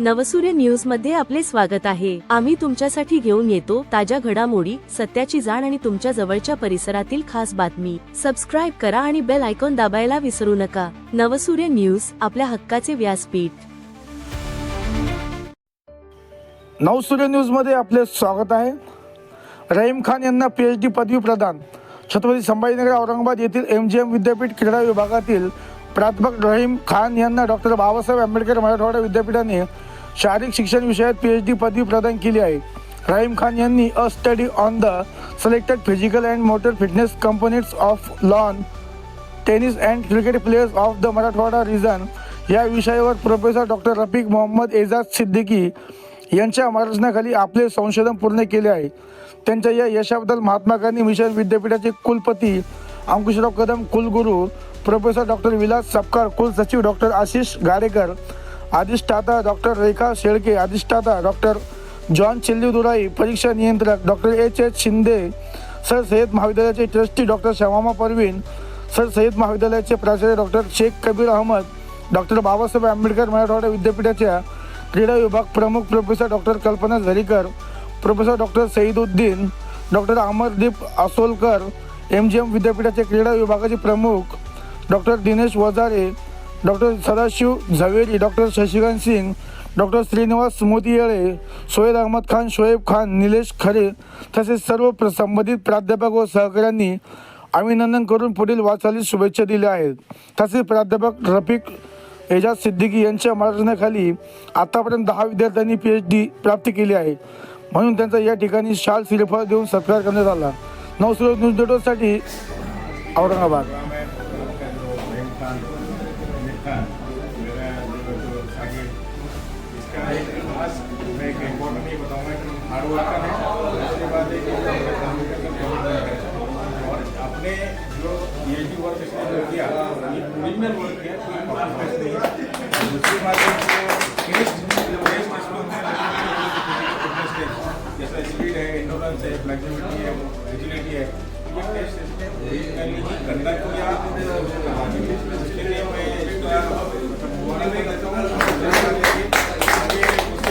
नवसूर्य न्यूजमध्ये आपले स्वागत आहे. आम्ही तुमच्यासाठी घेऊन येतो ताज्या घडामोडी सत्याची जाण आणि तुमच्या जवळच्या परिसरातील खास बातमी. सबस्क्राईब करा आणि बेल आयकॉन दाबायला विसरू नका. नवसूर्य न्यूज आपल्या हक्काचे व्यासपीठ. नवसूर्य न्यूजमध्ये आपले स्वागत आहे. रहीम खान यांना पीएचडी डी पदवी प्रदान. छत्रपती संभाजीनगर औरंगाबाद येथील एम जी एम विद्यापीठ क्रीडा विभागातील प्राध्यापक रहीम खान यांना डॉक्टर बाबासाहेब आंबेडकर मराठवाडा विद्यापीठाने शारीरिक शिक्षण विषयात पी एच डी पदवी प्रदान केली आहे. रहीम खान यांनी a study on the selected physical and motor fitness components of lawn tennis and cricket players of the Marathwada region या विषयावर प्रोफेसर डॉक्टर रफिक मोहम्मद एजाज सिद्दीकी यांच्या मार्गदर्शनाखाली आपले संशोधन पूर्ण केले आहे. त्यांच्या या यशाबद्दल महात्मा गांधी मिशन विद्यापीठाचे कुलपती अंकुशराव कदम कुलगुरू प्रोफेसर डॉक्टर विलास सपकर कुलसचिव डॉक्टर आशिष गाडेकर अधिष्ठाता डॉक्टर रेखा शेळके अधिष्ठाता डॉक्टर जॉन चिल्लीदुराई परीक्षा नियंत्रक doctor H H Shinde Sir Syed महाविद्यालयाचे trustee doctor Shamama Parveen Sir Syed महाविद्यालयाचे प्राचार्य डॉक्टर शेख कबीर अहमद डॉक्टर बाबासाहेब आंबेडकर मराठवाडा विद्यापीठाच्या क्रीडा विभाग प्रमुख professor doctor Kalpana Zarikar professor doctor Saeeduddin doctor Amardeep Asolkar M G M विद्यापीठाचे क्रीडा विभागाचे प्रमुख doctor Dinesh Wajare doctor Sadashiv Zaveri doctor Shashikant Singh doctor Shrinivas Motiyale Syed Ahmed Khan Shoaib Khan Nilesh Khare तसेच सर्व प्र- संबंधित प्राध्यापक व सहकाऱ्यांनी अभिनंदन करून पुढील वाटचालीस शुभेच्छा दिल्या आहेत. तसेच प्राध्यापक रफिक एजाज सिद्दीकी यांच्या मार्गदर्शनाखाली आतापर्यंत दहा विद्यार्थ्यांनी पी एच डी प्राप्त केली आहे. म्हणून त्यांचा या ठिकाणी शाल श्रीफळ देऊन सत्कार करण्यात आला. नवसुरत न्यूज नेटवर्कसाठी औरंगाबाद. रहीम खान मेरा जो जो शागिर्द इसका खास मैं एक इम्पोर्टेंट ये बताऊँगा कि हार्ड वर्कर है दूसरी बात है कि है और अपने जो ये भी वर्क इसने जो किया ये ओरिजिनल वर्क किया कोई कॉपी नहीं दूसरी बात है कि टेस्ट टेस्ट इसमें जैसे स्पीड है इंडोरेंस है फ्लेक्सिबिलिटी है एजिलिटी है ये टेस्ट इसने ही कंडक्ट किया